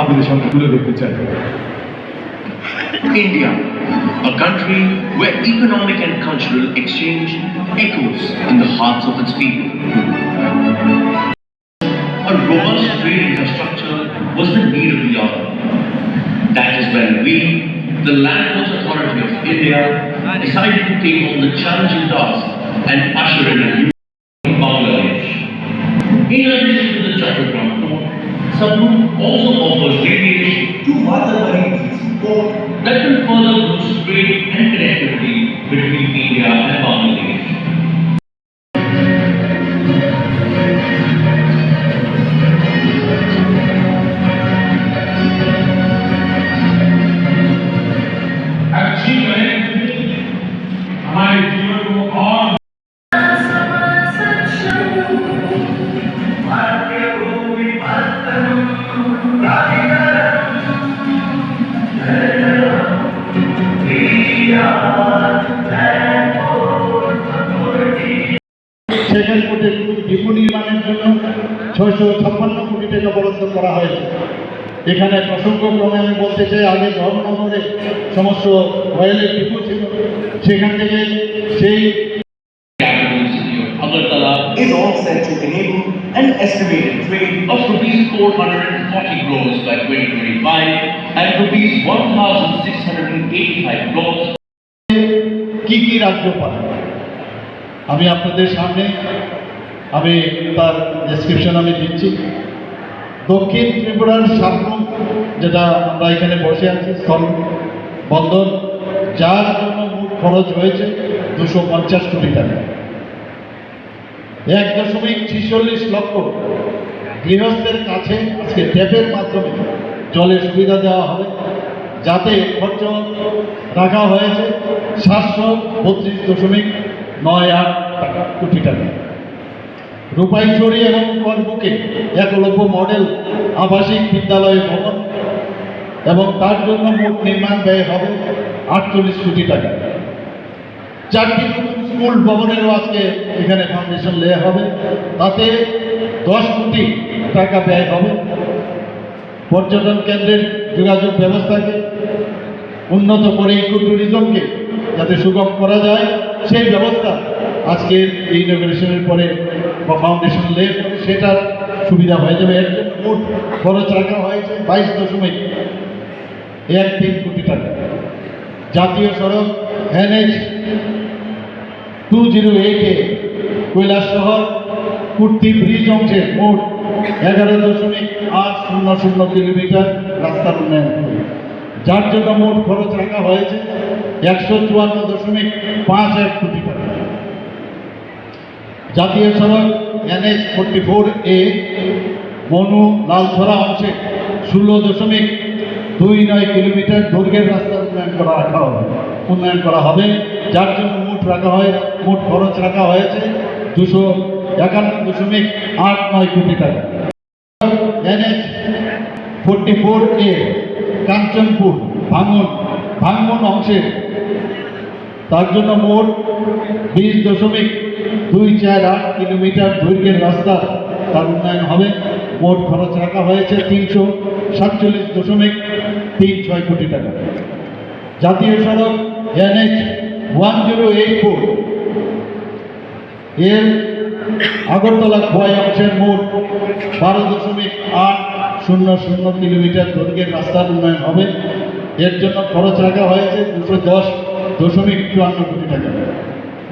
আপনাদের সামনে তুলে ধরতে চাই India, a country where economic and cultural exchange echoes in the hearts of its people. A robust trade infrastructure was the need of the hour. That is when we, the Land Ports Authority of India, decided to take on the challenging task and usher in a new in Bangladesh. In addition to the Chattogram port, Sabrook also offers Depot নির্মাণের জন্য ছয়শো ছাপ্পান্ন কোটি টাকা বরাদ্দ করা হয়েছে। এখানে প্রসঙ্গক্রমে আমি বলতে চাই আগে ধর্মনগরে সমস্ত রয়্যালের ডিপো ছিল। সেখান থেকে সেই is all set to enable an estimated trade of rupees 440 crores by 2025 and rupees 1,685 crores. কি কি রাজ্য পায় আমি আপনাদের সামনে আমি তার ডেসক্রিপশন আমি দিচ্ছি। দক্ষিণ ত্রিপুরার সাবরুম যেটা আমরা এখানে বসে আছি, স্থল বন্দর, যার জন্য মোট খরচ হয়েছে দুশো পঞ্চাশ কোটি টাকা। এক দশমিক ছিচল্লিশ লক্ষ গৃহস্থের কাছে আজকে ট্যাপের মাধ্যমে জলের সুবিধা দেওয়া হবে, যাতে খরচ রাখা হয়েছে সাতশো বত্রিশ দশমিক নয় আট টাকা, কোটি টাকা। রূপাইছড়ি এবং করবুকে একলব্য মডেল আবাসিক বিদ্যালয় ভবন। এবং তার জন্য মোট নির্মাণ ব্যয় হবে আটচল্লিশ কোটি টাকা। চারটি স্কুল ভবনেরও আজকে এখানে ফাউন্ডেশন লেয়া হবে। তাতে দশ কোটি টাকা ব্যয় হবে। পর্যটন কেন্দ্রের যোগাযোগ ব্যবস্থাকে উন্নত করে ইকো ট্যুরিজমকে যাতে সুগম করা যায়, সেই ব্যবস্থা আজকের এই পরে বা ফাউন্ডেশন লে করে সেটার সুবিধা হয়ে যাবে। জন্য মোট খরচ রাখা হয়েছে বাইশ দশমিক এক তিন কোটি টাকা। জাতীয় সড়ক এনএইচ টু জিরো এইটে কৈলাস শহর, কুর্তি ব্রিজ অংশে মোট এগারো দশমিক আট শূন্য শূন্য কিলোমিটার রাস্তার উন্নয়ন যার জন্য মোট খরচ রাখা হয়েছে একশো চুয়ান্ন দশমিক পাঁচ এক কোটি টাকা। জাতীয় সড়ক এনএইচ ফোর্টি ফোর এ মনু লালছড়া অংশে ষোলো দশমিক দুই নয় কিলোমিটার দৈর্ঘ্যের রাস্তা উন্নয়ন করা রাখা হবে, উন্নয়ন করা হবে। যার জন্য মোট রাখা হয়, মোট খরচ রাখা হয়েছে দুশো একান্ন দশমিক আট নয় কোটি টাকা। এনএইচ ফোর্টি ফোর এ কাঞ্চনপুর ভাঙন ভাঙন অংশে তার জন্য মোট বিশ দশমিক দুই চার আট কিলোমিটার দৈর্ঘ্যের রাস্তা তার উন্নয়ন হবে। মোট খরচ রাখা হয়েছে তিনশো সাতচল্লিশ দশমিক তিন ছয় কোটি টাকা। জাতীয় সড়ক NH one zero eight four. এর আগরতলা খোয়াই অংশের মোট বারো দশমিক আট শূন্য শূন্য কিলোমিটার দৈর্ঘ্যের রাস্তার উন্নয়ন হবে। এর জন্য খরচ রাখা হয়েছে দুশো দশ দশমিক চুয়ান্ন কোটি টাকা।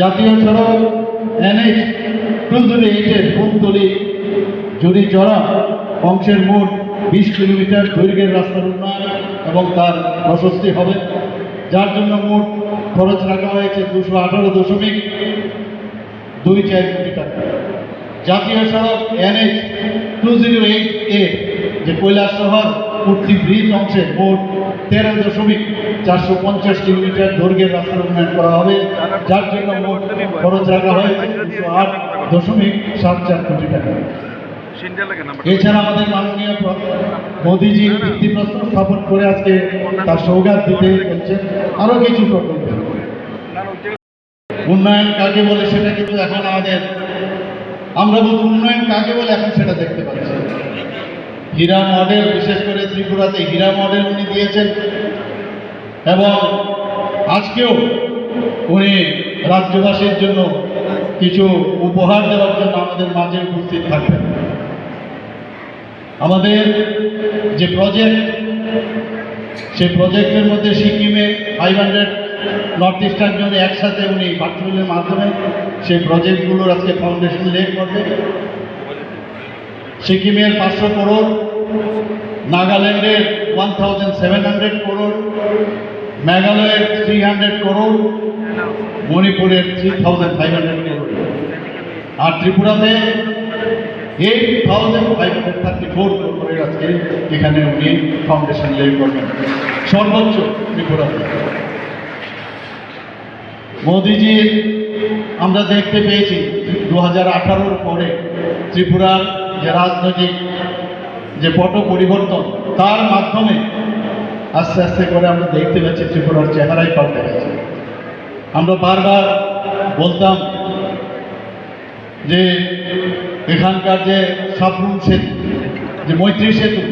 জাতীয় সড়ক এনএইচ টু জিরো এইটের জুড়ি চড়া অংশের মোট বিশ কিলোমিটার দৈর্ঘ্যের রাস্তার উন্নয়ন এবং তার প্রশস্তি হবে। যার জন্য মোট খরচ রাখা হয়েছে দুশো আঠারো দশমিক দুই চার কোটি টাকা জাতীয় সড়ক এনএইচ টু জিরো এইট এ যে কৈলাস শহর কুর্তি ব্রিজ অংশে মোট তেরো দশমিক চারশো পঞ্চাশ কিলোমিটার দৈর্ঘ্যের রাস্তার উন্নয়ন করা হবে, যার জন্য মোট খরচ রাখা হয়েছে দুশো আট দশমিক সাত চার কোটি টাকা। এছাড়া আমাদের মাননীয় মোদিজি ভিত্তিপ্রস্তর স্থাপন করে আজকে তার সৌগাত দিতে হচ্ছে আরও কিছু প্রকল্প। উন্নয়ন কাকে বলে সেটা কিন্তু এখন আমাদের আমরা বলতে উন্নয়ন কাকে বলে এখন সেটা দেখতে পাচ্ছি। হীরা মডেল, বিশেষ করে ত্রিপুরাতে হীরা মডেল উনি দিয়েছেন। এবং আজকেও উনি রাজ্যবাসীর জন্য কিছু উপহার দেওয়ার জন্য আমাদের মাঝে উপস্থিত থাকবেন। আমাদের যে প্রজেক্ট সেই প্রজেক্টের মধ্যে সিকিমে ফাইভ হান্ড্রেড নর্থ ইস্টার্ন জন্য একসাথে উনি বাথরুমের মাধ্যমে সেই প্রজেক্টগুলোর আজকে ফাউন্ডেশন লেট করবে সিকিমের পাঁচশো করোড়, নাগাল্যান্ডের one thousand seven hundred crore, মেঘালয়ের থ্রি হান্ড্রেড করোড়, মণিপুরের three thousand five hundred crore. আর ত্রিপুরাতে eight thousand five hundred thirty four করোড়ের আজকে এখানে উনি ফাউন্ডেশন লে করবেন। সর্বোচ্চ ত্রিপুরাতে। মোদিজির আমরা দেখতে পেয়েছি দু হাজার আঠারোর পরে ত্রিপুরার যে রাজনৈতিক যে পট পরিবর্তন, তার মাধ্যমে আস্তে আস্তে করে আমরা দেখতে পাচ্ছি ত্রিপুরার চেহারাই পাল্টে গেছে। আমরা বারবার বলতাম যে এখানকার যে সাবরুম সেতু, যে মৈত্রী সেতু,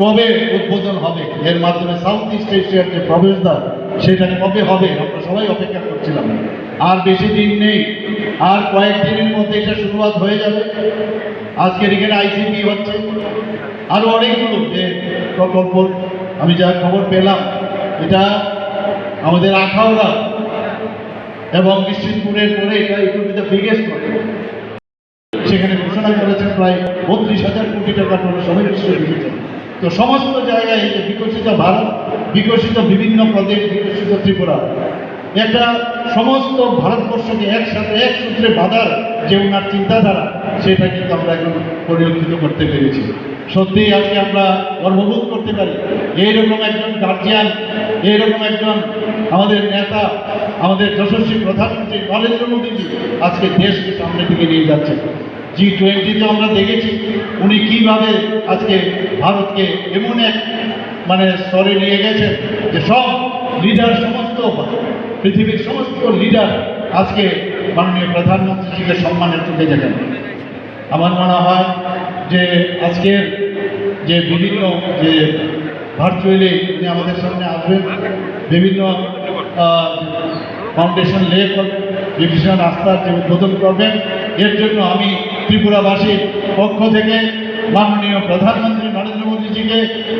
কবে উদ্বোধন হবে? এর মাধ্যমে সাউথ ইস্ট এশিয়ার যে প্রবেশদ্বার সেটা কবে হবে? আমরা সবাই অপেক্ষা করছিলাম। আর বেশি দিন নেই। আর কয়েকদিনের মধ্যে এটা শুরুয়াত হয়ে যাবে। আজকের এখানে আইসিপি হচ্ছে। আরও অনেকগুলো যে প্রকল্প আমি যা খবর পেলাম, এটা আমাদের আখাউড়া এবং নিশ্চিতপুরের পরে এটা দ্য বিগেস্ট প্রজেক্ট সেখানে ঘোষণা করেছেন প্রায় বত্রিশ হাজার কোটি টাকা আপনারা সবাই দেখেছেন তো সমস্ত জায়গায় বিকশিত ভারত, বিকশিত বিভিন্ন প্রদেশ, বিকশিত ত্রিপুরা একটা সমস্ত ভারতবর্ষকে একসাথে এক সূত্রে বাঁধার যে ওনার চিন্তাধারা, সেটা কিন্তু আমরা এখন পরিলক্ষিত করতে পেরেছি। সত্যিই আজকে আমরা গর্ববোধ করতে পারি। এইরকম একজন গার্জিয়ান এইরকম একজন আমাদের নেতা, আমাদের যশস্বী প্রধানমন্ত্রী নরেন্দ্র মোদীজি আজকে দেশকে সামনের দিকে নিয়ে যাচ্ছেন। জি টোয়েন্টিতে আমরা দেখেছি, উনি কীভাবে আজকে ভারতকে এমন এক মানে স্তরে নিয়ে গেছেন যে সব লিডার সমস্ত পৃথিবীর সমস্ত লিডার আজকে মাননীয় প্রধানমন্ত্রীজিকে সম্মানের চোখে দেখেন। আমার মনে হয় যে আজকের যে বিভিন্ন যে ভার্চুয়ালি উনি আমাদের সামনে আসবেন, বিভিন্ন ফাউন্ডেশন লে বিভিন্ন রাস্তার যে উদ্বোধন করবেন, এর জন্য আমি ত্রিপুরাবাসীর পক্ষ থেকে মাননীয় প্রধানমন্ত্রী নরেন্দ্র মোদীজিকে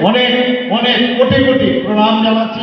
অনেক অনেক কোটি কোটি প্রণাম জানাচ্ছি।